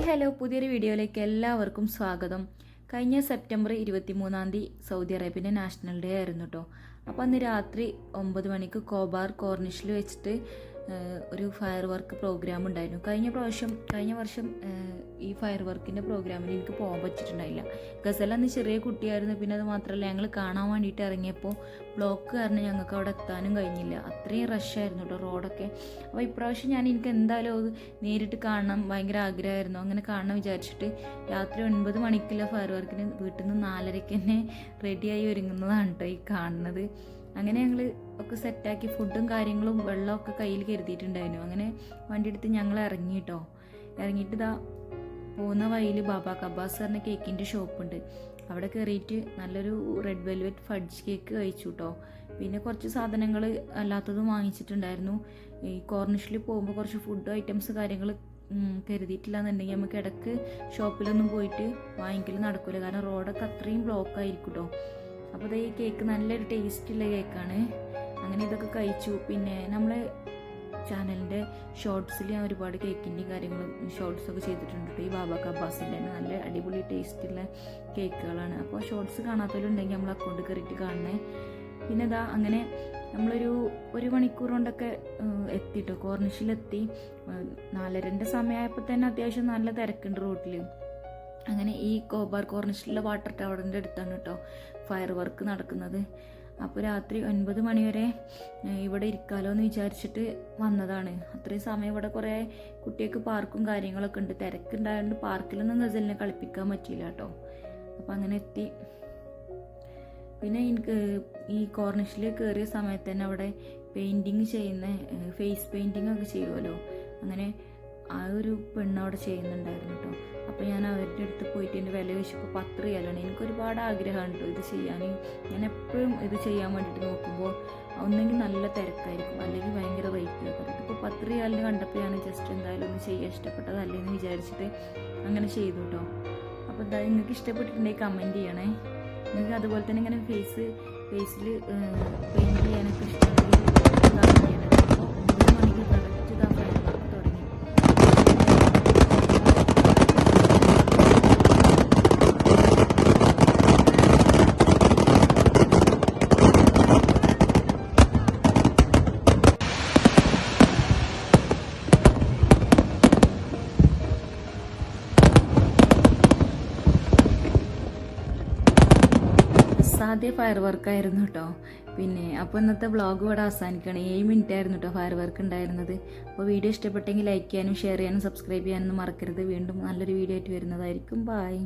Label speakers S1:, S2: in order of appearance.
S1: Hi hello പുതിയൊരു വീഡിയോയിലേക്ക് എല്ലാവർക്കും സ്വാഗതം. കഴിഞ്ഞ സെപ്റ്റംബർ ഇരുപത്തി മൂന്നാം തീയതി സൗദി അറേബ്യന്റെ നാഷണൽ ഡേ ആയിരുന്നു കേട്ടോ അപ്പോൾ അന്ന് രാത്രി ഒമ്പത് മണിക്ക് കോബാർ കോർണിഷിൽ വെച്ചിട്ട് ഒരു ഫയർ വർക്ക് പ്രോഗ്രാം ഉണ്ടായിരുന്നു. കഴിഞ്ഞ പ്രാവശ്യം കഴിഞ്ഞ വർഷം ഈ ഫയർ വർക്കിന്റെ പ്രോഗ്രാമിന് എനിക്ക് പോകാൻ പറ്റിയിട്ടുണ്ടായില്ല. ഗസൽ അന്ന് ചെറിയ കുട്ടിയായിരുന്നു. പിന്നെ അത് മാത്രമല്ല ഞങ്ങൾ കാണാൻ വേണ്ടിയിട്ട് ഇറങ്ങിയപ്പോൾ ബ്ലോക്ക് കാരണം ഞങ്ങൾക്ക് അവിടെ എത്താനും കഴിഞ്ഞില്ല. അത്രയും റഷായിരുന്നു കേട്ടോ റോഡൊക്കെ അപ്പോൾ ഇപ്രാവശ്യം ഞാൻ എനിക്ക് എന്തായാലും അത് നേരിട്ട് കാണണം ഭയങ്കര ആഗ്രഹമായിരുന്നു. അങ്ങനെ കാണണം വിചാരിച്ചിട്ട് രാത്രി ഒൻപത് മണിക്കുള്ള ഫയർ വർക്കിന് വീട്ടിൽ നിന്ന് നാലരയ്ക്ക് തന്നെ റെഡിയായി ഒരുങ്ങുന്നതാണ് കേട്ടോ ഈ കാണുന്നത്. അങ്ങനെ ഞങ്ങൾ ഒക്കെ സെറ്റാക്കി ഫുഡും കാര്യങ്ങളും വെള്ളമൊക്കെ കയ്യിൽ കരുതിയിട്ടുണ്ടായിരുന്നു. അങ്ങനെ വണ്ടി എടുത്ത് ഞങ്ങൾ ഇറങ്ങി കേട്ടോ ഇറങ്ങിയിട്ട് ഇതാ പോകുന്ന വഴിയിൽ ബാബ കബാസ് പറഞ്ഞ കേക്കിന്റെ ഷോപ്പുണ്ട്. അവിടെ കയറിയിട്ട് നല്ലൊരു റെഡ് വെൽവെറ്റ് ഫഡ്ജ് കേക്ക് കഴിച്ചു കേട്ടോ പിന്നെ കുറച്ച് സാധനങ്ങൾ അല്ലാത്തതും വാങ്ങിച്ചിട്ടുണ്ടായിരുന്നു. ഈ കോർണിഷിൽ പോകുമ്പോൾ കുറച്ച് ഫുഡ് ഐറ്റംസ് കാര്യങ്ങൾ കരുതിയിട്ടില്ല എന്നുണ്ടെങ്കിൽ നമുക്ക് ഇടയ്ക്ക് ഷോപ്പിലൊന്നും പോയിട്ട് വാങ്ങിക്കൽ നടക്കില്ല കാരണം റോഡൊക്കെ അത്രയും ബ്ലോക്ക് ആയിരിക്കും കേട്ടോ അപ്പോൾ ഈ കേക്ക് നല്ലൊരു ടേസ്റ്റുള്ള കേക്കാണ്. അങ്ങനെ ഇതൊക്കെ കഴിച്ചു. പിന്നെ നമ്മളെ ചാനലിന്റെ ഷോർട്സിൽ ഞാൻ ഒരുപാട് കേക്കിന്റെയും കാര്യങ്ങളും ഷോർട്സൊക്കെ ചെയ്തിട്ടുണ്ട്. ഈ ബാബ കബാസിന്റെ നല്ല അടിപൊളി ടേസ്റ്റുള്ള കേക്കുകളാണ് അപ്പോൾ ഷോർട്സ് കാണാത്തവരുണ്ടെങ്കിൽ നമ്മൾ അക്കൗണ്ട് കയറിയിട്ട് കാണണേ. പിന്നെ ഇതാ അങ്ങനെ നമ്മളൊരു ഒരു മണിക്കൂർ കൊണ്ടൊക്കെ എത്തിട്ടോ. കോർണിഷിലെത്തി. നാലരന്റെ സമയമായപ്പോൾ തന്നെ അത്യാവശ്യം നല്ല തിരക്കുണ്ട് റോട്ടിൽ അങ്ങനെ ഈ കോബാർ കോർണിഷിലുള്ള വാട്ടർ ടവറിന്റെ അടുത്താണ് കേട്ടോ. ഫയർ വർക്ക് നടക്കുന്നത്. അപ്പോൾ രാത്രി ഒൻപത് മണിവരെ ഇവിടെ ഇരിക്കാലോ എന്ന് വിചാരിച്ചിട്ട് വന്നതാണ്. അത്രയും സമയം ഇവിടെ കുറേ കുട്ടികൾക്ക് പാർക്കും കാര്യങ്ങളൊക്കെ ഉണ്ട്. തിരക്കുണ്ടായതുകൊണ്ട് പാർക്കിലൊന്നും ഗസലിനെ കളിപ്പിക്കാൻ പറ്റിയില്ല കേട്ടോ. അപ്പോൾ അങ്ങനെ എത്തി. പിന്നെ എനിക്ക് ഈ കോർണിഷിൽ കയറിയ സമയത്ത് തന്നെ അവിടെ പെയിന്റിങ് ചെയ്യുന്ന ഫേസ് പെയിന്റിങ് ഒക്കെ ചെയ്യുമല്ലോ അങ്ങനെ ആ ഒരു പെണ്ണവിടെ ചെയ്യുന്നുണ്ടായിരുന്നു കേട്ടോ. അപ്പോൾ ഞാൻ അവരുടെ അടുത്ത് പോയിട്ട് എന്റെ വില ചോദിച്ചപ്പോൾ പത്ത് റിയാലാണ്. എനിക്ക് ഒരുപാട് ആഗ്രഹമാണ് കേട്ടോ ഇത് ചെയ്യാൻ. ഞാൻ എപ്പോഴും ഇത് ചെയ്യാൻ വേണ്ടിയിട്ട് നോക്കുമ്പോൾ ഒന്നെങ്കിൽ നല്ല തിരക്കായിരിക്കും അല്ലെങ്കിൽ ഭയങ്കര റേറ്റ് ഇപ്പോൾ പത്ത് റിയാലിന് കണ്ടപ്പോൾ ഞാൻ ജസ്റ്റ് എന്തായാലും ഒന്ന് ചെയ്യാൻ ഇഷ്ടപ്പെട്ടതല്ലേ എന്ന് വിചാരിച്ചിട്ട് അങ്ങനെ ചെയ്തു കേട്ടോ അപ്പോൾ എന്തായാലും നിങ്ങൾക്ക് ഇഷ്ടപ്പെട്ടിട്ടുണ്ടെങ്കിൽ കമന്റ് ചെയ്യണേ. നിങ്ങൾക്ക് അതുപോലെ തന്നെ ഇങ്ങനെ ഫേസ് ഫേസിൽ പെയിന്റ് ചെയ്യാനൊക്കെ സാധ്യ ഫയർ വർക്ക് ആയിരുന്നു കേട്ടോ പിന്നെ അപ്പോൾ ഇന്നത്തെ വ്ളോഗ് ഇവിടെ അവസാനിക്കുകയാണ്. ഏഴ് മിനിറ്റ് ആയിരുന്നു കേട്ടോ ഫയർ വർക്ക് ഉണ്ടായിരുന്നത്. അപ്പോൾ വീഡിയോ ഇഷ്ടപ്പെട്ടെങ്കിൽ ലൈക്ക് ചെയ്യാനും ഷെയർ ചെയ്യാനും സബ്സ്ക്രൈബ് ചെയ്യാനൊന്നും മറക്കരുത്. വീണ്ടും നല്ലൊരു വീഡിയോ ആയിട്ട് വരുന്നതായിരിക്കും. ബായ്